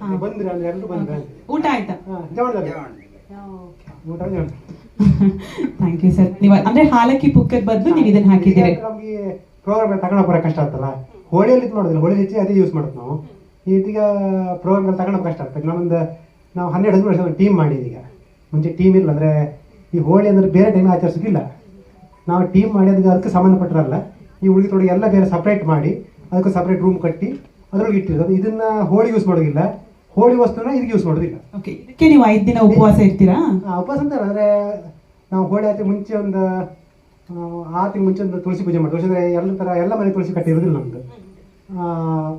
ಹಾ. ಬಂದ್ರೆ ಅಂದ್ರೆ ಎಲ್ಲರೂ ಬಂದ್ರೆ ಊಟ ಆಯ್ತಾ? ಜವಣದಲ್ಲಿ ಊಟ ಜವಣ ಥ್ಯಾಂಕ್ ಯು ಸರ್ ನೀವು ಅಂದ್ರೆ ಹಾಲಕ್ಕಿ ಪುಕ್ಕದ ಬದಲು ನೀವು ಇದನ್ನ ಹಾಕಿದ್ದೀರಿ. ನಮಗೆ ಪ್ರೋಗ್ರಾಮ್ ತಗೊಂಡು ಬರೋ ಕಷ್ಟ ಆಗ್ತಲ್ಲ? ಹೋಳಿಯಲ್ಲಿ ಇದು ಮಾಡೋದಿಲ್ಲ. ಹೋಳಿ ಹೆಚ್ಚಿ ಅದೇ ಯೂಸ್ ಮಾಡೋದು ನಾವು. ಇದೀಗ ಪ್ರೋಗ್ರಾಮ್ ತಗೊಂಡು ಕಷ್ಟ ಆಗ್ತದೆ. ನಮ್ಮೊಂದು ನಾವು ಹನ್ನೆರಡು ಹದಿಮೂರು ವರ್ಷ ಟೀಮ್ ಮಾಡಿ ಈಗ ಮುಂಚೆ ಟೀಮ್ ಇಲ್ಲ ಅಂದ್ರೆ ಈ ಹೋಳಿ ಅಂದ್ರೆ ಬೇರೆ ಟೈಮ್ ಆಚರಿಸೋದಿಲ್ಲ. ನಾವು ಟೀಮ್ ಮಾಡಿ ಅದಕ್ಕೆ ಅದಕ್ಕೆ ಸಂಬಂಧಪಟ್ಟರಲ್ಲ. ಈ ಹುಡುಗಿ ತೊಡಗಿ ಎಲ್ಲ ಬೇರೆ ಸಪ್ರೇಟ್ ಮಾಡಿ ಅದಕ್ಕೆ ಸಪ್ರೇಟ್ ರೂಮ್ ಕಟ್ಟಿ ಅದರೊಳಗೆ ಇಟ್ಟಿರೋದು. ಇದನ್ನ ಹೋಳಿ ಯೂಸ್ ಮಾಡೋದಿಲ್ಲ. ಹೋಳಿ ವಸ್ತುನ ಇದಕ್ಕೆ ಯೂಸ್ ಮಾಡೋದಿಲ್ಲ. ಓಕೆ ಇದಕ್ಕೆ ನೀವು ಐದು ದಿನ ಉಪವಾಸ ಇರ್ತೀರಾ? ಉಪವಾಸ ಅಂತ ಅಂದ್ರೆ ನಾವು ಹೋಳಿ ಆಚೆ ಮುಂಚೆ ಒಂದು ಆರು ತಿಂಗಳು ಮುಂಚೆ ಒಂದು ತುಳಸಿ ಪೂಜೆ ಮಾಡ್ತೀವಿ. ಅಂದ್ರೆ ಎಲ್ಲ ಥರ ಎಲ್ಲ ಮನೆ ತುಳಸಿ ಕಟ್ಟಿರೋದಿಲ್ಲ ನಮ್ದು.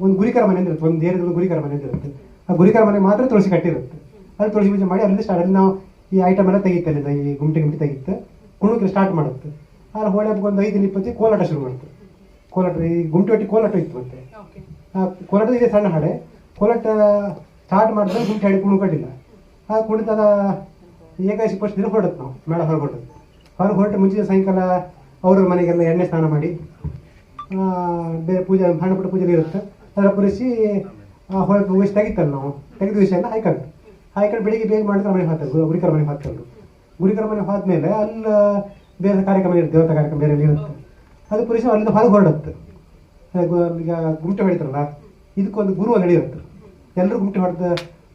ಒಂದು ಗುರಿಕರ ಮನೆ ಅಂತ ಇರುತ್ತೆ. ಒಂದು ಏರಿಯಾದಲ್ಲಿ ಒಂದು ಗುರಿಕರ ಮನೆ ಅಂತ ಇರುತ್ತೆ. ಆ ಗುರಿಕರ ಮನೆ ಮಾತ್ರ ತುಳಸಿ ಕಟ್ಟಿರುತ್ತೆ ಅಲ್ಲಿ ತುಳಸಿ ಪೂಜೆ ಮಾಡಿ ಅಲ್ಲಿ ಸ್ಟಾರ್ಟ್ ಅಲ್ಲಿ ನಾವು ಈ ಐಟಮ್ ಎಲ್ಲ ತೆಗಿತೆ ಇಲ್ಲ ಈ ಗುಂಟೆ ಗುಂಟೆ ತೆಗಿತ್ತೆ ಕುಣಕ್ಕೆ ಸ್ಟಾರ್ಟ್ ಮಾಡುತ್ತೆ. ಆದ್ರೆ ಹೋಳಿ ಹಬ್ಬಕ್ಕೆ ಒಂದು ಐದು ದಿನ ಇಪ್ಪತ್ತು ಕೋಲಾಟ ಶುರು ಮಾಡುತ್ತೆ. ಕೋಲಾಟ ಈ ಗುಂಟೆ ಒಟ್ಟಿ ಕೋಲಾಟ ಇತ್ತು ಮತ್ತೆ. ಇದೆ ಸಣ್ಣ ಹಾಡೆ. ಕೊರಟ ಸ್ಟಾರ್ಟ್ ಮಾಡಿದ್ರೆ ಗುಂಟೆ ಹಾಡಿ ಕುಣುಕಟ್ಟಿಲ್ಲ ಆ ಕುಣಿತದ ಏಕಾದಶಿ ಫಸ್ಟ್ ದಿನ ಹೊರಡುತ್ತೆ ನಾವು, ಮೇಳ ಹೊರಗೆ ಹೊರಟದ್ದು ಹೊರಗೆ ಹೊರಟು ಮುಂಚಿನ ಸಾಯಂಕಾಲ ಅವ್ರ ಮನೆಗೆಲ್ಲ ಎಣ್ಣೆ ಸ್ನಾನ ಮಾಡಿ ಬೇರೆ ಪೂಜೆ ಹಣ್ಣು ಪುಟ್ಟ ಪೂಜೆ ಇರುತ್ತೆ. ಅದರ ಪುರಿಸಿ ಹೊರಗೆ ವಿಷ ತೆಗಿತಲ್ಲ ನಾವು. ತೆಗೆದ ವಿಷಯ ಎಲ್ಲ ಹಾಯ್ಕೊಂಡು. ಹಾಯ್ಕೊಂಡು ಬೆಳಿಗ್ಗೆ ಬೇಗ ಮಾಡಿದ್ರೆ ಮನೆ ಹಾಕ್ತಾರೆ ಗುರಿಕರ ಮನೆಗೆ ಹಾಕ್ತಾರೆ. ಗುರಿಕರ ಮನೆಗೆ ಹಾದ್ಮೇಲೆ ಅಲ್ಲಿ ಬೇರೆ ಕಾರ್ಯಕ್ರಮ ಇರುತ್ತೆ, ದೇವತಾ ಕಾರ್ಯಕ್ರಮ ಬೇರೆ ಇರುತ್ತೆ. ಅದು ಪುರುಷ ಅಲ್ಲಿಂದ ಹೊರಗೆ ಹೊರಡುತ್ತೆ. ಈಗ ಗುಂಟೆ ಹೊಡಿತಾರಲ್ಲ, ಇದಕ್ಕೊಂದು ಗುರು ನಡೆಯುತ್ತೆ ಎಲ್ಲರೂ ಗುಂಟೆ ಹೊಡೆದ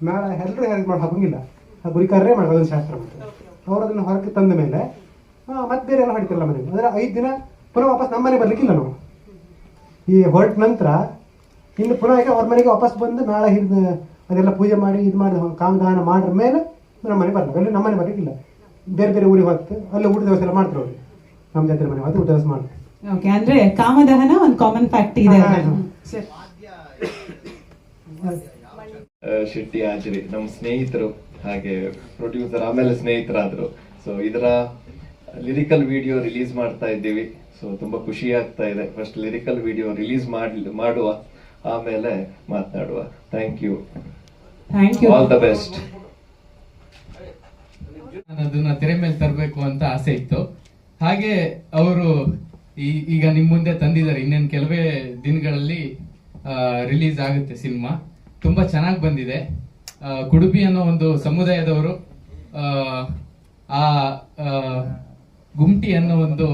ಮೇಳ ಎಲ್ಲರೂ ಹೇಗೆ ಮಾಡಿ ಹಾಕೋಂಗಿಲ್ಲ ಆ ಗುರಿಕಾರರೇ ಮಾಡೋದು ಶಾಸ್ತ್ರ ಮತ್ತೆ. ಅವ್ರು ಅದನ್ನು ಹೊರಗೆ ತಂದ ಮೇಲೆ ಮತ್ತೆ ಬೇರೆ ಎಲ್ಲ ಹೊಡಿತಾರಲ್ಲ ಮನೆಗೆ ಅಂದರೆ ಐದು ದಿನ ಪುನಃ ವಾಪಸ್ ನಮ್ಮ ಮನೆ ಬರಲಿಕ್ಕಿಲ್ಲ ನಾವು. ಈ ಹೊರಟ ನಂತರ ಇನ್ನು ಪುನಃ ಈಗ ಅವ್ರ ಮನೆಗೆ ವಾಪಸ್ ಬಂದು ನಾಳೆ ಹಿಡಿದು ಅದೆಲ್ಲ ಪೂಜೆ ಮಾಡಿ ಇದು ಮಾಡಿ ಕಾಮದಾನ ಮಾಡಿದ ಮೇಲೆ ನಮ್ಮ ಮನೆ ಬರ್ಬೇಕು ಅಲ್ಲಿ ನಮ್ಮ ಮನೆ ಬರಲಿಕ್ಕಿಲ್ಲ. ಬೇರೆ ಬೇರೆ ಊರಿಗೆ ಹೋಗ್ತು, ಅಲ್ಲಿ ಊಟದ ವ್ಯವಸ್ಥೆ ಎಲ್ಲ ಮಾಡ್ತಾರೆ ಅವ್ರು. ನಮ್ಮ ಜಾತ್ರೆ ಮನೆ, ಅದು ಊಟ ವ್ಯವಸ್ಥೆ ಮಾಡ್ತಾರೆ. ಓಕೆ ಅಂದ್ರೆ ಕಾಮದಹನ ಒಂದು ಕಾಮನ್ ಫ್ಯಾಕ್ಟ್ ಇದೆ ಶೆಟ್ಟಿ ಆಚರಿ ನಮ್ಮ ಸ್ನೇಹಿತರು ಹಾಗೆ ಪ್ರೊಡ್ಯೂಸರ್ ಆಮೇಲೆ ಸ್ನೇಹಿತರಾದ್ರು. ಸೊ ಇದರ ಲಿರಿಕಲ್ ವಿಡಿಯೋ ರಿಲೀಸ್ ಮಾಡ್ತಾ ಇದ್ದೀವಿ. ಸೊ ತುಂಬಾ ಖುಷಿ ಆಗ್ತಾ ಇದೆ. ಫಸ್ಟ್ ಲಿರಿಕಲ್ ವಿಡಿಯೋ ರಿಲೀಸ್ ಮಾಡ್ಲಿ ಮಾಡುವ ಆಮೇಲೆ ಮಾತನಾಡುವ. Thank you thank you all the best ನಾನು ಅದನ್ನ ತೆರೆ ಮೇಲೆ ತರಬೇಕು ಅಂತ ಆಸೆ ಇತ್ತು. ಹಾಗೆ ಅವರು ಈಗ ನಿಮ್ ಮುಂದೆ ತಂದಿದ್ದಾರೆ. ಇನ್ನೇನು ಕೆಲವೇ ದಿನಗಳಲ್ಲಿ ರಿಲೀಸ್ ಆಗುತ್ತೆ ಸಿನಿಮಾ. ತುಂಬಾ ಚೆನ್ನಾಗಿ ಬಂದಿದೆ. ಕುಡುಬಿ ಅನ್ನೋ ಒಂದು ಸಮುದಾಯದವರು ಆ, ಗುಮ್ಟಿ ಅನ್ನೋ ಒಂದು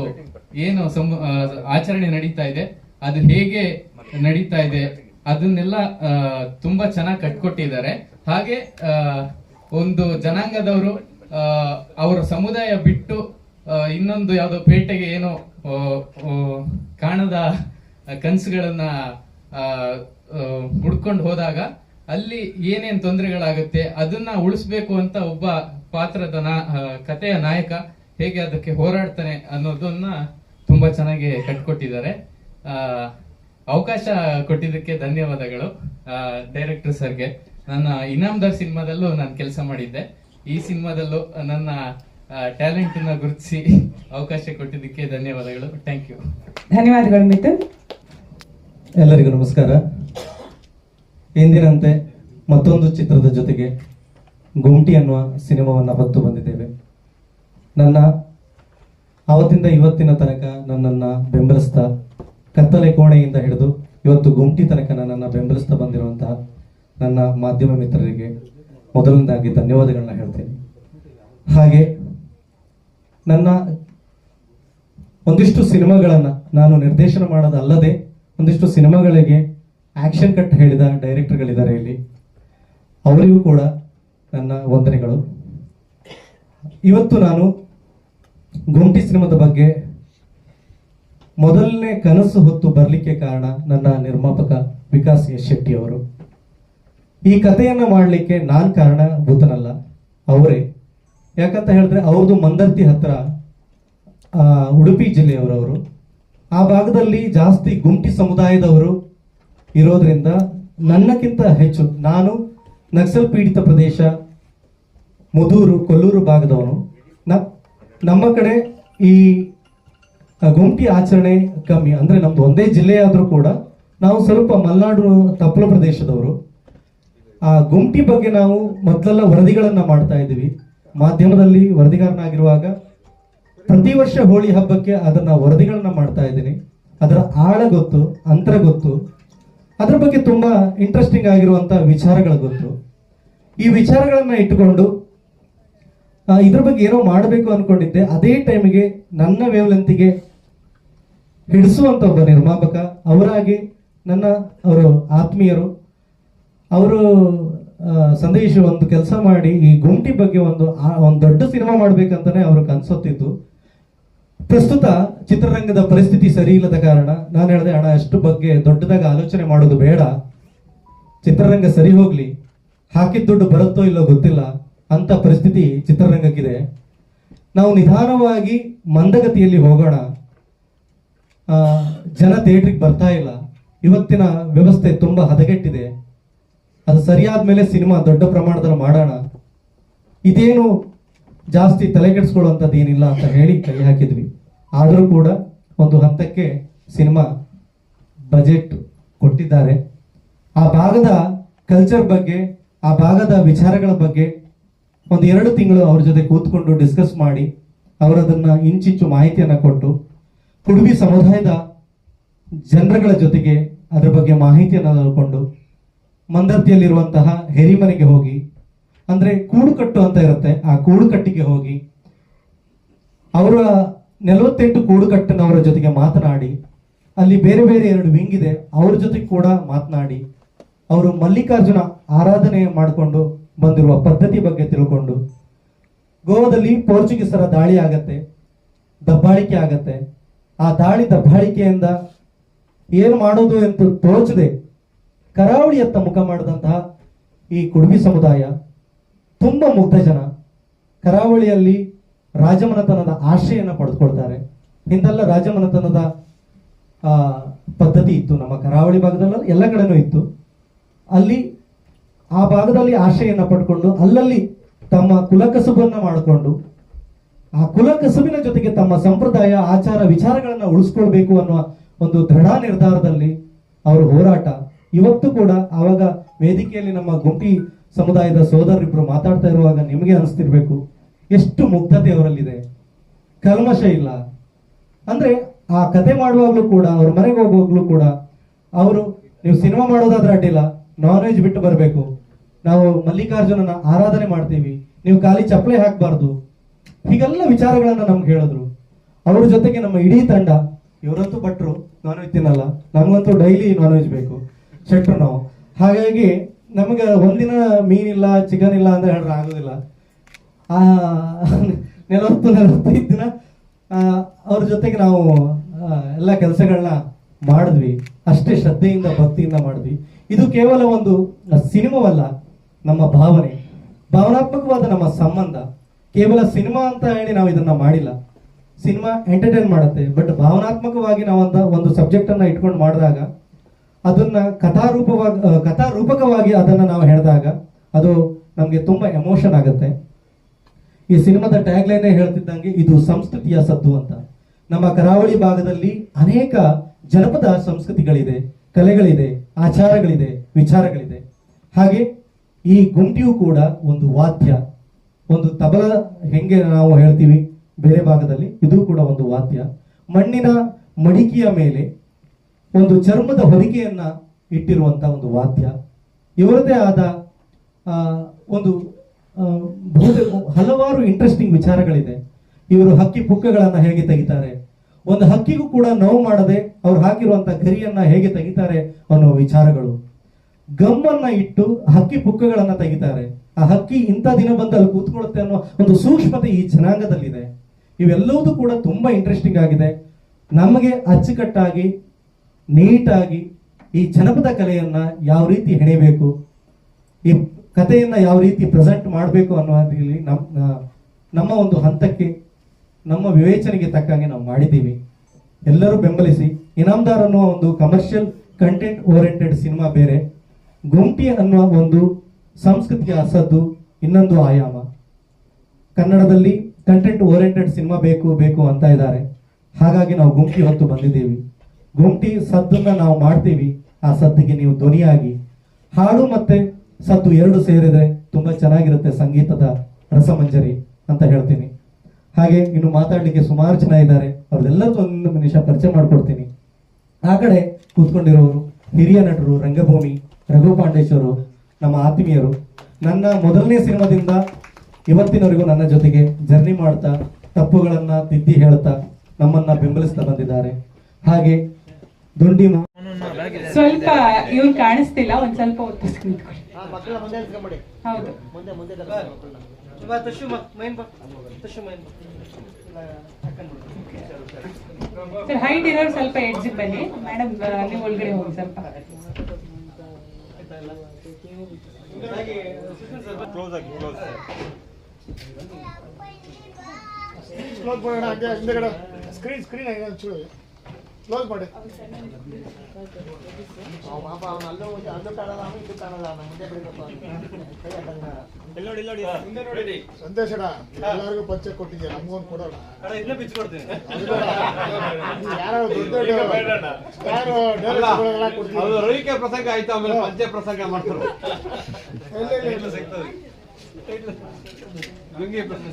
ಏನು ಸಮ ಆಚರಣೆ ನಡೀತಾ ಇದೆ. ಅದು ಹೇಗೆ ನಡೀತಾ ಇದೆ ಅದನ್ನೆಲ್ಲ ತುಂಬಾ ಚೆನ್ನಾಗಿ ಕಟ್ಕೊಟ್ಟಿದ್ದಾರೆ. ಹಾಗೆ ಒಂದು ಜನಾಂಗದವರು ಅವರ ಸಮುದಾಯ ಬಿಟ್ಟು ಇನ್ನೊಂದು ಯಾವುದೋ ಪೇಟೆಗೆ ಏನೋ ಕಾಣದ ಕನಸುಗಳನ್ನ ಹುಡ್ಕೊಂಡು ಹೋದಾಗ ಅಲ್ಲಿ ಏನೇನು ತೊಂದರೆಗಳಾಗುತ್ತೆ, ಅದನ್ನ ಉಳಿಸ್ಬೇಕು ಅಂತ ಒಬ್ಬ ಪಾತ್ರದ ನಾ ಕಥೆಯ ನಾಯಕ ಹೇಗೆ ಅದಕ್ಕೆ ಹೋರಾಡ್ತಾನೆ ಅನ್ನೋದನ್ನ ತುಂಬಾ ಚೆನ್ನಾಗಿ ಕಟ್ಕೊಟ್ಟಿದ್ದಾರೆ. ಅವಕಾಶ ಕೊಟ್ಟಿದ್ದಕ್ಕೆ ಧನ್ಯವಾದಗಳು ಡೈರೆಕ್ಟರ್ ಸರ್ಗೆ. ನನ್ನ ಇನಾಮ್ದಾರ್ ಸಿನಿಮಾದಲ್ಲೂ ನಾನು ಕೆಲಸ ಮಾಡಿದ್ದೆ. ಈ ಸಿನಿಮಾದಲ್ಲೂ ನನ್ನ ಟ್ಯಾಲೆಂಟ್ ಅನ್ನ ಗುರುತಿಸಿ ಅವಕಾಶ ಕೊಟ್ಟಿದ್ದಕ್ಕೆ ಧನ್ಯವಾದಗಳು. ಥ್ಯಾಂಕ್ ಯು ಧನ್ಯವಾದಗಳು ಮಿಥುನ್. ಎಲ್ಲರಿಗೂ ನಮಸ್ಕಾರ. ಎಂದಿನಂತೆ ಮತ್ತೊಂದು ಚಿತ್ರದ ಜೊತೆಗೆ ಗುಮ್ಟಿ ಅನ್ನುವ ಸಿನಿಮಾವನ್ನು ಹೊತ್ತು ಬಂದಿದ್ದೇವೆ. ನನ್ನ ಅವತ್ತಿಂದ ಇವತ್ತಿನ ತನಕ ನನ್ನನ್ನು ಬೆಂಬಲಿಸ್ತಾ ಕತ್ತಲೆ ಕೋಣೆಯಿಂದ ಹಿಡಿದು ಇವತ್ತು ಗುಮ್ಟಿ ತನಕ ನನ್ನನ್ನು ಬೆಂಬಲಿಸ್ತಾ ಬಂದಿರುವಂತಹ ನನ್ನ ಮಾಧ್ಯಮ ಮಿತ್ರರಿಗೆ ಮೊದಲನೇದಾಗಿ ಧನ್ಯವಾದಗಳನ್ನ ಹೇಳ್ತೇನೆ. ಹಾಗೆ ನನ್ನ ಒಂದಿಷ್ಟು ಸಿನಿಮಾಗಳನ್ನು ನಾನು ನಿರ್ದೇಶನ ಮಾಡೋದಲ್ಲದೆ ಒಂದಿಷ್ಟು ಸಿನಿಮಾಗಳಿಗೆ ಆ್ಯಕ್ಷನ್ ಕಟ್ ಹೇಳಿದ ಡೈರೆಕ್ಟರ್ಗಳಿದ್ದಾರೆ ಇಲ್ಲಿ. ಅವರಿಗೂ ಕೂಡ ನನ್ನ ವಂದನೆಗಳು. ಇವತ್ತು ನಾನು ಗುಂಟಿ ಸಿನಿಮಾದ ಬಗ್ಗೆ ಮೊದಲನೇ ಕನಸು ಹೊತ್ತು ಬರಲಿಕ್ಕೆ ಕಾರಣ ನನ್ನ ನಿರ್ಮಾಪಕ ವಿಕಾಸ್ ಎಸ್ ಶೆಟ್ಟಿ ಅವರು. ಈ ಕಥೆಯನ್ನು ಮಾಡಲಿಕ್ಕೆ ನಾನು ಕಾರಣಭೂತನಲ್ಲ, ಅವರೇ. ಯಾಕಂತ ಹೇಳಿದ್ರೆ ಅವ್ರದ್ದು ಮಂದರ್ತಿ ಹತ್ರ ಉಡುಪಿ ಜಿಲ್ಲೆಯವರವರು, ಆ ಭಾಗದಲ್ಲಿ ಜಾಸ್ತಿ ಗುಂಪಿ ಸಮುದಾಯದವರು ಇರೋದ್ರಿಂದ ನನ್ನಕ್ಕಿಂತ ಹೆಚ್ಚು ನಾನು ನಕ್ಸಲ್ ಪೀಡಿತ ಪ್ರದೇಶ, ಮುದೂರು, ಕೊಲ್ಲೂರು ಭಾಗದವನು. ನಮ್ಮ ಕಡೆ ಈ ಗುಂಪಿ ಆಚರಣೆ ಕಮ್ಮಿ. ಅಂದ್ರೆ ನಮ್ದು ಒಂದೇ ಜಿಲ್ಲೆಯಾದರೂ ಕೂಡ ನಾವು ಸ್ವಲ್ಪ ಮಲೆನಾಡು ತಪ್ಪಲ ಪ್ರದೇಶದವರು. ಆ ಗುಂಪಿ ಬಗ್ಗೆ ನಾವು ಮೊದಲೆಲ್ಲ ವರದಿಗಳನ್ನು ಮಾಡ್ತಾ ಇದ್ದೀವಿ. ಮಾಧ್ಯಮದಲ್ಲಿ ವರದಿಗಾರನಾಗಿರುವಾಗ ಪ್ರತಿ ವರ್ಷ ಹೋಳಿ ಹಬ್ಬಕ್ಕೆ ಅದನ್ನು ವರದಿಗಳನ್ನ ಮಾಡ್ತಾ ಇದ್ದೀನಿ. ಅದರ ಆಳ ಗೊತ್ತು, ಅಂತರ ಗೊತ್ತು, ಅದರ ಬಗ್ಗೆ ತುಂಬಾ ಇಂಟ್ರೆಸ್ಟಿಂಗ್ ಆಗಿರುವಂಥ ವಿಚಾರಗಳು ಗೊತ್ತು. ಈ ವಿಚಾರಗಳನ್ನು ಇಟ್ಟುಕೊಂಡು ಇದ್ರ ಬಗ್ಗೆ ಏನೋ ಮಾಡಬೇಕು ಅಂದ್ಕೊಂಡಿದ್ದೆ ಅದೇ ಟೈಮಿಗೆ ನನ್ನ ವೇವ್ಲೆಂತಿಗೆ ಹಿಡಿಸುವಂತ ಒಬ್ಬ ನಿರ್ಮಾಪಕ, ಅವರಾಗಿ ನನ್ನ, ಅವರು ಆತ್ಮೀಯರು, ಅವರು ಸಂದೇಶ ಒಂದು ಕೆಲಸ ಮಾಡಿ ಈ ಗುಂಟಿ ಬಗ್ಗೆ ಒಂದು ಒಂದು ದೊಡ್ಡ ಸಿನಿಮಾ ಮಾಡ್ಬೇಕಂತಾನೆ ಅವರು ಕನ್ಸೊತ್ತಿದ್ದು. ಪ್ರಸ್ತುತ ಚಿತ್ರರಂಗದ ಪರಿಸ್ಥಿತಿ ಸರಿ ಇಲ್ಲದ ಕಾರಣ ನಾನು ಹೇಳಿದೆ ಹಣ ಎಷ್ಟು ಬಗ್ಗೆ ದೊಡ್ಡದಾಗಿ ಆಲೋಚನೆ ಮಾಡೋದು ಬೇಡ. ಚಿತ್ರರಂಗ ಸರಿ ಹೋಗ್ಲಿ. ಹಾಕಿದ ದುಡ್ಡು ಬರುತ್ತೋ ಇಲ್ಲೋ ಗೊತ್ತಿಲ್ಲ. ಅಂತ ಪರಿಸ್ಥಿತಿ ಚಿತ್ರರಂಗಕ್ಕಿದೆ. ನಾವು ನಿಧಾನವಾಗಿ ಮಂದಗತಿಯಲ್ಲಿ ಹೋಗೋಣ. ಜನ ಥಿಯೇಟ್ರಿಗೆ ಬರ್ತಾ ಇಲ್ಲ. ಇವತ್ತಿನ ವ್ಯವಸ್ಥೆ ತುಂಬಾ ಹದಗೆಟ್ಟಿದೆ. ಅದು ಸರಿಯಾದ ಮೇಲೆ ಸಿನಿಮಾ ದೊಡ್ಡ ಪ್ರಮಾಣದಲ್ಲಿ ಮಾಡೋಣ. ಇದೇನು ಜಾಸ್ತಿ ತಲೆ ಕೆಡಿಸ್ಕೊಳ್ಳುವಂಥದ್ದು ಏನಿಲ್ಲ ಅಂತ ಹೇಳಿ ಕೈ ಹಾಕಿದ್ವಿ. ಆದರೂ ಕೂಡ ಒಂದು ಹಂತಕ್ಕೆ ಸಿನಿಮಾ ಬಜೆಟ್ ಕೊಟ್ಟಿದ್ದಾರೆ. ಆ ಭಾಗದ ಕಲ್ಚರ್ ಬಗ್ಗೆ, ಆ ಭಾಗದ ವಿಚಾರಗಳ ಬಗ್ಗೆ ಒಂದು ಎರಡು ತಿಂಗಳು ಅವ್ರ ಜೊತೆ ಕೂತ್ಕೊಂಡು ಡಿಸ್ಕಸ್ ಮಾಡಿ, ಅವರದನ್ನು ಇಂಚಿಂಚು ಮಾಹಿತಿಯನ್ನು ಕೊಟ್ಟು ಕುಡುಬಿ ಸಮುದಾಯದ ಜನರುಗಳ ಜೊತೆಗೆ ಅದರ ಬಗ್ಗೆ ಮಾಹಿತಿಯನ್ನು ತಿಳ್ಕೊಂಡು ಮಂದರ್ತಿಯಲ್ಲಿರುವಂತಹ ಹೆರಿಮನೆಗೆ ಹೋಗಿ, ಅಂದ್ರೆ ಕೂಡುಕಟ್ಟು ಅಂತ ಇರುತ್ತೆ, ಆ ಕೂಡುಕಟ್ಟಿಗೆ ಹೋಗಿ, ಅವರ ನಲವತ್ತೆಂಟು ಕೂಡುಕಟ್ಟನವರ ಜೊತೆಗೆ ಮಾತನಾಡಿ, ಅಲ್ಲಿ ಬೇರೆ ಬೇರೆ ಎರಡು ವಿಂಗ್ ಇದೆ, ಅವ್ರ ಜೊತೆಗೆ ಕೂಡ ಮಾತನಾಡಿ, ಅವರು ಮಲ್ಲಿಕಾರ್ಜುನ ಆರಾಧನೆ ಮಾಡಿಕೊಂಡು ಬಂದಿರುವ ಪದ್ಧತಿ ಬಗ್ಗೆ ತಿಳ್ಕೊಂಡು, ಗೋವಾದಲ್ಲಿ ಪೋರ್ಚುಗೀಸರ ದಾಳಿ ಆಗತ್ತೆ, ದಬ್ಬಾಳಿಕೆ ಆಗತ್ತೆ, ಆ ದಾಳಿ ದಬ್ಬಾಳಿಕೆಯಿಂದ ಏನು ಮಾಡೋದು ಅಂತ ತೋಚದೆ ಕರಾವಳಿಯತ್ತ ಮುಖ ಮಾಡಿದಂತಹ ಈ ಕುಡುಬಿ ಸಮುದಾಯ ತುಂಬ ಮುಗ್ಧ ಜನ ಕರಾವಳಿಯಲ್ಲಿ ರಾಜಮನೆತನದ ಆಶ್ರಯನ ಪಡೆದುಕೊಳ್ತಾರೆ. ಹಿಂದೆಲ್ಲ ರಾಜಮನೆತನದ ಪದ್ಧತಿ ಇತ್ತು. ನಮ್ಮ ಕರಾವಳಿ ಭಾಗದಲ್ಲ ಎಲ್ಲ ಕಡೆನೂ ಇತ್ತು. ಅಲ್ಲಿ ಆ ಭಾಗದಲ್ಲಿ ಆಶ್ರಯನ ಪಡ್ಕೊಂಡು ಅಲ್ಲಲ್ಲಿ ತಮ್ಮ ಕುಲಕಸುಬನ್ನ ಮಾಡಿಕೊಂಡು ಆ ಕುಲಕಸುಬಿನ ಜೊತೆಗೆ ತಮ್ಮ ಸಂಪ್ರದಾಯ, ಆಚಾರ, ವಿಚಾರಗಳನ್ನ ಉಳಿಸ್ಕೊಳ್ಬೇಕು ಅನ್ನುವ ಒಂದು ದೃಢ ನಿರ್ಧಾರದಲ್ಲಿ ಅವರು ಹೋರಾಟ ಇವತ್ತು ಕೂಡ ಆವಾಗ ವೇದಿಕೆಯಲ್ಲಿ ನಮ್ಮ ಗುಂಪಿ ಸಮುದಾಯದ ಸೋದರರಿಬ್ರು ಮಾತಾಡ್ತಾ ಇರುವಾಗ ನಿಮಗೆ ಅನಿಸ್ತಿರ್ಬೇಕು ಎಷ್ಟು ಮುಗ್ಧತೆ ಅವರಲ್ಲಿದೆ. ಕಲ್ಮಶ ಇಲ್ಲ. ಅಂದ್ರೆ ಆ ಕತೆ ಮಾಡುವಾಗ್ಲೂ ಕೂಡ, ಅವ್ರ ಮನೆಗೆ ಹೋಗುವಾಗ್ಲೂ ಕೂಡ ಅವರು, ನೀವು ಸಿನಿಮಾ ಮಾಡೋದಾದ್ರೆ ಅಡ್ಡಿಲ್ಲ ನಾನ್ ವೆಜ್ ಬಿಟ್ಟು ಬರಬೇಕು. ನಾವು ಮಲ್ಲಿಕಾರ್ಜುನನ ಆರಾಧನೆ ಮಾಡ್ತೀವಿ, ನೀವು ಖಾಲಿ ಚಪ್ಪಲೆ ಹಾಕಬಾರ್ದು. ಹೀಗೆಲ್ಲ ವಿಚಾರಗಳನ್ನ ನಮ್ಗೆ ಹೇಳಿದ್ರು. ಅವ್ರ ಜೊತೆಗೆ ನಮ್ಮ ಇಡೀ ತಂಡ, ಇವರಂತೂ ಪಟ್ರು ನಾನ್ ವೆಜ್ ತಿನ್ನಲ್ಲ. ನಮಗಂತೂ ಡೈಲಿ ನಾನ್ ವೆಜ್ ಬೇಕು. ಶೆಟ್ರು ನಾವು ಹಾಗಾಗಿ ನಮಗೆ ಒಂದಿನ ಮೀನಿಲ್ಲ ಚಿಕನ್ ಇಲ್ಲ ಅಂತ ಹೇಳಿದ್ರೆ ಆಗೋದಿಲ್ಲ. ನಲವತ್ತು, ನಲವತ್ತೈದು ದಿನ ಅವ್ರ ಜೊತೆಗೆ ನಾವು ಎಲ್ಲ ಕೆಲಸಗಳನ್ನ ಮಾಡಿದ್ವಿ. ಅಷ್ಟೇ ಶ್ರದ್ಧೆಯಿಂದ, ಭಕ್ತಿಯಿಂದ ಮಾಡಿದ್ವಿ. ಇದು ಕೇವಲ ಒಂದು ಸಿನಿಮಾವಲ್ಲ, ನಮ್ಮ ಭಾವನೆ. ಭಾವನಾತ್ಮಕವಾದ ನಮ್ಮ ಸಂಬಂಧ. ಕೇವಲ ಸಿನಿಮಾ ಅಂತ ಹೇಳಿ ನಾವು ಇದನ್ನ ಮಾಡಿಲ್ಲ. ಸಿನಿಮಾ ಎಂಟರ್ಟೈನ್ ಮಾಡುತ್ತೆ. ಬಟ್ ಭಾವನಾತ್ಮಕವಾಗಿ ನಾವು ಅಂತ ಒಂದು ಸಬ್ಜೆಕ್ಟ್ ಅನ್ನ ಇಟ್ಕೊಂಡು ಮಾಡಿದಾಗ ಅದನ್ನ ಕಥಾರೂಪವಾಗಿ ಕಥಾರೂಪಕವಾಗಿ ಅದನ್ನ ನಾವು ಹೇಳಿದಾಗ ಅದು ನಮಗೆ ತುಂಬಾ ಎಮೋಷನ್ ಆಗುತ್ತೆ. ಈ ಸಿನಿಮಾದ ಟ್ಯಾಗ್ ಲೈನ್ ಹೇಳ್ತಿದ್ದಂಗೆ ಇದು ಸಂಸ್ಕೃತಿಯ ಸದ್ದು ಅಂತ. ನಮ್ಮ ಕರಾವಳಿ ಭಾಗದಲ್ಲಿ ಅನೇಕ ಜನಪದ ಸಂಸ್ಕೃತಿಗಳಿದೆ, ಕಲೆಗಳಿದೆ, ಆಚಾರಗಳಿದೆ, ವಿಚಾರಗಳಿದೆ. ಹಾಗೆ ಈ ಗುಂಟಿಯು ಕೂಡ ಒಂದು ವಾದ್ಯ, ಒಂದು ತಬಲ ಹೆಂಗೆ ನಾವು ಹೇಳ್ತೀವಿ ಬೇರೆ ಭಾಗದಲ್ಲಿ, ಇದು ಕೂಡ ಒಂದು ವಾದ್ಯ. ಮಣ್ಣಿನ ಮಡಿಕೆಯ ಮೇಲೆ ಒಂದು ಚರ್ಮದ ಹೊದಿಕೆಯನ್ನ ಇಟ್ಟಿರುವಂತ ಒಂದು ವಾದ್ಯ. ಇವರದೇ ಆದ ಒಂದು ಹಲವಾರು ಇಂಟ್ರೆಸ್ಟಿಂಗ್ ವಿಚಾರಗಳಿದೆ. ಇವರು ಹಕ್ಕಿ ಪುಕ್ಕಗಳನ್ನ ಹೇಗೆ ತೆಗಿತಾರೆ? ಒಂದು ಹಕ್ಕಿಗೂ ಕೂಡ ನೋವು ಮಾಡದೆ ಅವ್ರು ಹಾಕಿರುವಂತ ಗರಿಯನ್ನ ಹೇಗೆ ತೆಗಿತಾರೆ ಅನ್ನೋ ವಿಚಾರಗಳು. ಗಮ್ಮನ್ನ ಇಟ್ಟು ಹಕ್ಕಿ ಪುಕ್ಕಗಳನ್ನ ತೆಗಿತಾರೆ. ಆ ಹಕ್ಕಿ ಇಂಥ ದಿನ ಬಂದಲ್ಲಿ ಕೂತ್ಕೊಳ್ಳುತ್ತೆ ಅನ್ನೋ ಒಂದು ಸೂಕ್ಷ್ಮತೆ ಈ ಜನಾಂಗದಲ್ಲಿದೆ. ಇವೆಲ್ಲವೂ ಕೂಡ ತುಂಬಾ ಇಂಟ್ರೆಸ್ಟಿಂಗ್ ಆಗಿದೆ. ನಮಗೆ ಅಚ್ಚುಕಟ್ಟಾಗಿ ನೀಟಾಗಿ ಈ ಜನಪದ ಕಲೆಯನ್ನ ಯಾವ ರೀತಿ ಹೆಣೆಯಬೇಕು ಈ ಕಥೆಯನ್ನ ಯಾವ ರೀತಿ ಪ್ರೆಸೆಂಟ್ ಮಾಡಬೇಕು ಅನ್ನೋದ್ರಲ್ಲಿ ನಮ್ಮ ನಮ್ಮ ಒಂದು ಹಂತಕ್ಕೆ, ನಮ್ಮ ವಿವೇಚನೆಗೆ ತಕ್ಕಂಗೆ ನಾವು ಮಾಡಿದ್ದೀವಿ. ಎಲ್ಲರೂ ಬೆಂಬಲಿಸಿ, ಇನಾಮ್ದಾರ್ ಅನ್ನುವ ಒಂದು ಕಮರ್ಷಿಯಲ್ ಕಂಟೆಂಟ್ ಓರಿಯೆಂಟೆಡ್ ಸಿನಿಮಾ ಬೇರೆ ಗುಂಪಿ ಅನ್ನುವ ಒಂದು ಸಂಸ್ಕೃತಿಯ ಅಸದ್ದು ಇನ್ನೊಂದು ಆಯಾಮ. ಕನ್ನಡದಲ್ಲಿ ಕಂಟೆಂಟ್ ಓರಿಯೆಂಟೆಡ್ ಸಿನಿಮಾ ಬೇಕು ಬೇಕು ಅಂತ ಇದ್ದಾರೆ. ಹಾಗಾಗಿ ನಾವು ಗುಂಪಿ ಹೊತ್ತು ಬಂದಿದ್ದೀವಿ. ಗುಂಪಿ ಸದ್ದನ್ನ ನಾವು ಮಾಡ್ತೀವಿ, ಆ ಸದ್ದಿಗೆ ನೀವು ಧ್ವನಿಯಾಗಿ. ಹಾಡು ಮತ್ತೆ ಸದ್ದು ಎರಡು ಸೇರಿದ್ರೆ ತುಂಬಾ ಚೆನ್ನಾಗಿರುತ್ತೆ ಸಂಗೀತದ ರಸಮಂಜರಿ ಅಂತ ಹೇಳ್ತೀನಿ. ಹಾಗೆ ಇನ್ನು ಮಾತಾಡಲಿಕ್ಕೆ ಸುಮಾರು ಜನ ಇದ್ದಾರೆ ಅವ್ರನ್ನೆಲ್ಲರಿಗೂ ಒಂದು ನಿಮಿಷ ಪರಿಚಯ ಮಾಡ್ಕೊಡ್ತೀನಿ. ಆ ಕಡೆ ಕೂತ್ಕೊಂಡಿರೋರು ಹಿರಿಯ ನಟರು ರಂಗಭೂಮಿ, ರಘು ಪಾಂಡೇಶ್ವರು, ನಮ್ಮ ಆತ್ಮೀಯರು. ನನ್ನ ಮೊದಲನೇ ಸಿನಿಮಾದಿಂದ ಇವತ್ತಿನವರೆಗೂ ನನ್ನ ಜೊತೆಗೆ ಜರ್ನಿ ಮಾಡ್ತಾ, ತಪ್ಪುಗಳನ್ನ ತಿದ್ದಿ ಹೇಳ್ತಾ, ನಮ್ಮನ್ನ ಬೆಂಬಲಿಸ್ತಾ ಬಂದಿದ್ದಾರೆ. ಹಾಗೆ ದುಂಡಿ ಸ್ವಲ್ಪ ಇವ್ರು ಕಾಣಿಸ್ತಿಲ್ಲ ಒಂದ್ ಸ್ವಲ್ಪ ಹೊತ್ತು ನಿಂತ್ಕೊಳ್ಳಿ. ಹೌದು. ಸರ್ ಹೈಟ್ ಇರೋರು ಸ್ವಲ್ಪ ಎಡ್ಜ್ ಬನ್ನಿ. ಮೇಡಮ್ ನೀವು ಒಳಗಡೆ ಹೋಗಿ ಸ್ವಲ್ಪ. ಕ್ಲೋಸ್ ಮಾಡಿ ಹಾಗೆ ಹಿಂದೆಗಡೆ ಸ್ಕ್ರೀನ್ ಸ್ಕ್ರೀನ್ ಚೂರು ಕ್ಲೋಸ್ ಮಾಡಿ ಸಂದೇಶ ಎಲ್ಲರಿಗೂ ಪಂಚೆ ಕೊಟ್ಟಿದ್ಯಾ ನಮ್ಗೊಂದು ಕೊಡೋಣ ಅದು. ಕೊಡ್ತೀನಿ ದೊಡ್ಡ ಪ್ರಸಂಗ ಆಯ್ತು ಆಮೇಲೆ ಪಂಚೆ ಪ್ರಸಂಗ ಮಾಡ್ತಾರೆ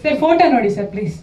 ಸರ್ ಫೋಟೋ ನೋಡಿ ಸರ್ ಪ್ಲೀಸ್